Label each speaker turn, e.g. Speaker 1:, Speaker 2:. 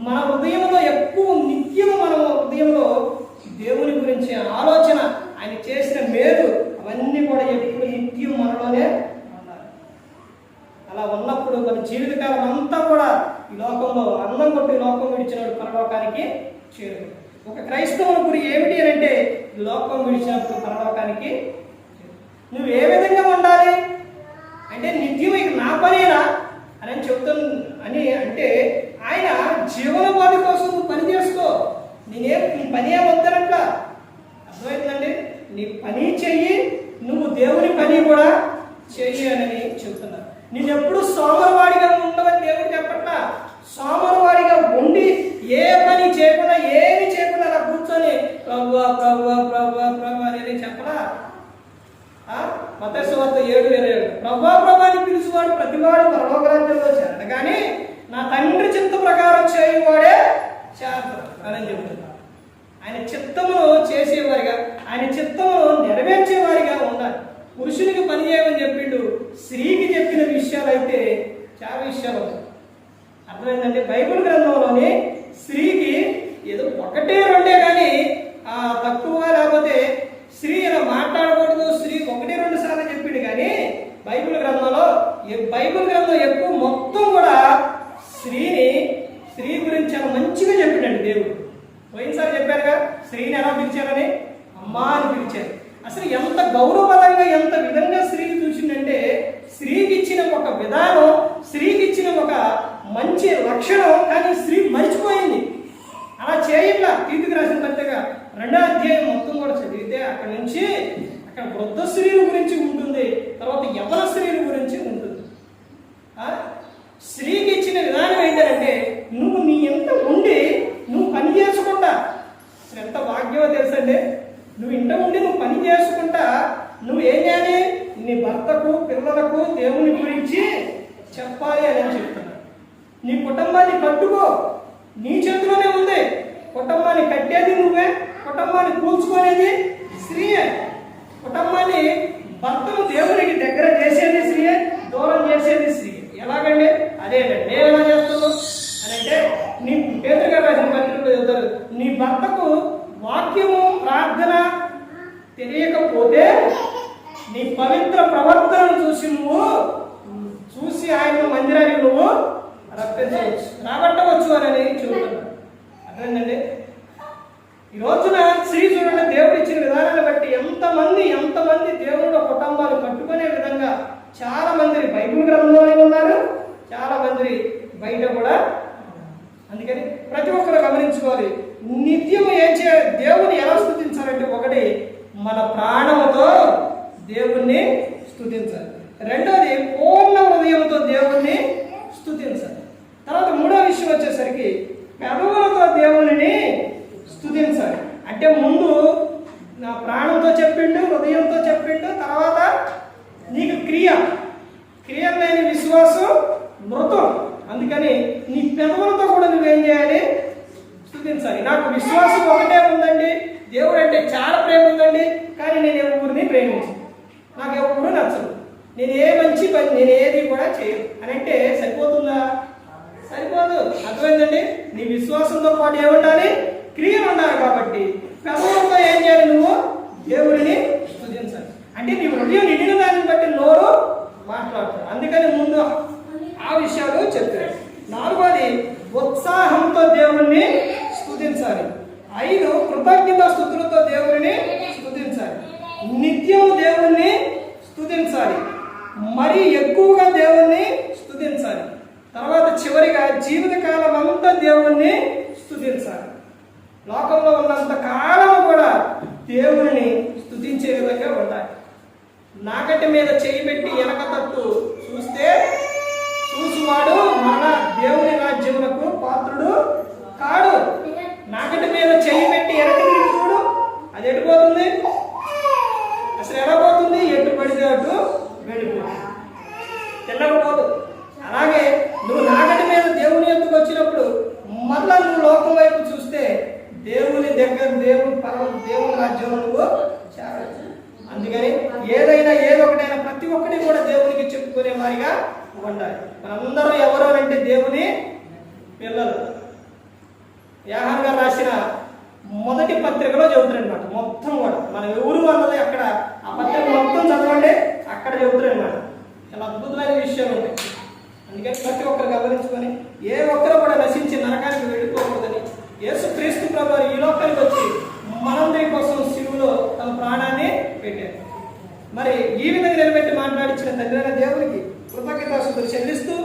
Speaker 1: మన హృదయంలో ఎక్కువ నిత్యం మన హృదయంలో దేవుని గురించి ఆలోచన ఆయన చేసిన మేలు అవన్నీ కూడా ఎప్పుడు నిత్యం మనలోనే ఉన్నారు అలా ఉన్నప్పుడు మన జీవితకాలం అంతా కూడా ఈ లోకంలో అన్నం కొట్టి లోకం విడిచినప్పుడు పరలోకానికి చేరు ఒక క్రైస్తవుని గురి ఏమిటి అని అంటే లోకం విడిచినప్పుడు పరలోకానికి నువ్వు ఏ విధంగా ఉండాలి? అంటే నిత్యం ఇక నా పనేనా అని అని చెప్తాను అని అంటే ఆయన జీవనోపాధి కోసం నువ్వు పని చేసుకో నేనేం నీ పని ఏం వద్దనట్లా అర్థమవుతుందండి నీ పని చెయ్యి నువ్వు దేవుని పని కూడా చెయ్యి అని చెప్తున్నా. నేను ఎప్పుడు సోమరవాడిగా ఉండవని దేవుడు చెప్పట్లా? సోమరవాడిగా ఉండి ఏ పని చేయకుండా ఏమి చేయకుండా అలా కూర్చొని ప్రభు ప్రభు ప్రభు ప్రభు అనేది చెప్పరా? మతస్వార్త ఏడు ఇరవై ఏడు. ప్రభా ప్రభాని పిలుచువాడు ప్రతివాడు పరలోకరాజ్యంలో చేరడు. కానీ నా తండ్రి చిత్త ప్రకారం చేయువాడే చేరతాడు అని చెప్తున్నారు ఆయన చిత్తమును చేసేవారిగా ఆయన చిత్తమును నెరవేర్చేవారిగా ఉండాలి పురుషునికి పని చేయమని చెప్పిండు స్త్రీకి చెప్పిన విషయాలు చాలా విషయాలు ఉన్నాయి. అర్థమైందంటే బైబిల్ గ్రంథంలోని స్త్రీకి ఏదో ఒకటే రెండే కానీ ఆ తక్కువగా లేకపోతే స్త్రీ ఇలా మాట్లాడకూడదు స్త్రీ ఒకటి రెండు సార్లు చెప్పింది కానీ బైబిల్ గ్రంథంలో బైబిల్ గ్రంథం ఎక్కువ మొత్తం కూడా స్త్రీని స్త్రీ గురించి చాలా మంచిగా చెప్పిండండి దేవుడు. పోయినసారి చెప్పారుగా స్త్రీని ఎలా పిలిచారని? అమ్మా అని పిలిచారు. అసలు ఎంత గౌరవపరంగా ఎంత విధంగా స్త్రీకి ఇచ్చిన ఒక విధానం స్త్రీకి ఇచ్చిన ఒక మంచి లక్షణం కానీ స్త్రీ మర్చిపోయింది. అలా చేయట్లా. కీర్తికి రాసిన పెద్దగా రెండో అధ్యాయం మొత్తం కూడా చదివితే అక్కడ నుంచి అక్కడ వృద్ధ స్త్రీల గురించి ఉంటుంది తర్వాత యవన స్త్రీల గురించి ఉంటుంది. స్త్రీకి ఇచ్చిన విధానం ఏంటంటే నువ్వు నీ ఎంత ఉండి నువ్వు పని చేసుకుంటా. ఎంత భాగ్యమో తెలుసండి? నువ్వు ఇంట ఉండి నువ్వు పని చేసుకుంటా. నువ్వు ఏం చేయాలి? నీ భర్తకు పిల్లలకు దేవుని గురించి చెప్పాలి అని చెప్తున్నాను నీ కుటుంబాన్ని కట్టుకో. నీ చేతిలోనే ఉంది. కుటుంబాన్ని కట్టేది నువ్వే. కుటుంబాన్ని కూల్చుకునేది స్త్రీయే. కుటుంబాన్ని భర్తను దేవునికి దగ్గర చేసేది స్త్రీయే దూరం చేసేది స్త్రీ ఎలాగండి? అదేనండి నేను ఎలా చేస్తాను అని అంటే నీ పేదగా రాసిన పత్రికలు నీ భర్తకు వాక్యము ప్రార్థన తెలియకపోతే నీ పవిత్ర ప్రవర్తనను చూసి నువ్వు చూసి ఆయన మందిరానికి నువ్వు రప్పించవచ్చు రాబట్టవచ్చు అని చెబుతున్నాడు. అర్థమైందండి? ఈ రోజున స్త్రీ చూడండి దేవుడు ఇచ్చిన విధానాన్ని బట్టి ఎంతమంది ఎంతమంది దేవుడు కుటుంబాలు కట్టుకునే విధంగా చాలా మంది బైబిల్ గ్రంథంలోనే ఉన్నారు చాలా మంది బయట కూడా అందుకని ప్రతి ఒక్కరు గమనించుకోవాలి. నిత్యం ఏం చే దేవుని ఎలా స్థుతించాలంటే ఒకటి మన ప్రాణముతో దేవుణ్ణి స్థుతించాలి రెండోది పూర్ణ హృదయంతో దేవుణ్ణి స్థుతించాలి తర్వాత మూడో విషయం వచ్చేసరికి పెదవులతో దేవుని స్థుతించాలి అంటే ముందు నా ప్రాణంతో చెప్పిండు హృదయంతో చెప్పిండు తర్వాత నీకు క్రియ. క్రియ లేని విశ్వాసం మృతం. అందుకని నీ పెదవులతో కూడా నువ్వేం చేయాలి? స్థుతించాలి నాకు విశ్వాసం ఒకటే ఉందండి. దేవుడు అంటే చాలా ప్రేమ ఉందండి. కానీ నేను ఎవరిని ప్రేమించాను. నాకు ఎవరు నచ్చదు నేను ఏ మంచి పని నేను ఏది కూడా చేయను. అని అంటే సరిపోతుందా? సరిపోదు. అర్థమైందండి? నీ విశ్వాసంతో పాటు ఏముండాలి? క్రియలు ఉండాలి కాబట్టి. ప్రభుత్వంతో ఏం చేయాలి నువ్వు? దేవుడిని స్థుతించాలి. అంటే నీ హృదయం నిండి దాన్ని బట్టి నోరు మాట్లాడతాడు అందుకని ముందు ఆ విషయాలు చెప్పారు నాలుగోది ఉత్సాహంతో దేవుణ్ణి స్థుతించాలి ఐదు కృతజ్ఞత స్థుతులతో దేవుడిని స్థుతించాలి నిత్యం దేవుణ్ణి స్థుతించాలి మరి ఎక్కువగా దేవుణ్ణి స్థుతించాలి తర్వాత చివరిగా జీవితకాలం అంతా దేవుణ్ణి స్థుతించాలి లోకంలో ఉన్నంత కాలం కూడా దేవుని స్థుతించే విధంగా ఉండాలి. నాకటి మీద చేయి పెట్టి వెనక తట్టు చూస్తే చూసువాడు మన దేవుని రాజ్యములకు పాత్రుడు కాడు. నాకటి మీద చేయి పెట్టి వెనక తిరిగి చూడు అది ఎడిపోతుంది అసలు ఎలా పోతుంది ఎటు పడితే అటు వెళ్ళిపోతుంది తెల్లకపోదు అలాగే నువ్వు నాగటి మీద దేవుని ఎందుకు వచ్చినప్పుడు మళ్ళా నువ్వు లోకం వైపు చూస్తే దేవుని దేవుడు దేవుని పరం దేవుని రాజ్యంలో నువ్వు అందుకని ఏదైనా ఏదొకటైనా ప్రతి ఒక్కటి కూడా దేవునికి చెప్పుకునే వారిగా ఉండాలి. మనందరూ ఎవరు అంటే దేవుని పిల్లలు. యాహన్ గారు రాసిన మొదటి పత్రికలో చెబుతారనమాట మొత్తం కూడా. మనం ఎవరు అన్నది అక్కడ ఆ పత్రిక మొత్తం చదవండి అక్కడ చెబుతారనమాట చాలా అద్భుతమైన విషయం ఉంది అందుకని ప్రతి ఒక్కరు గమనించుకొని ఏ ఒక్కరు కూడా నశించి నరకానికి వెళ్ళిపోకూడదని. యేసు క్రీస్తు ప్రభు మరి ఈ విధంగా నిలబెట్టి మాట్లాడించిన తండ్రి దేవునికి కృతజ్ఞతాసులు చెల్లిస్తూ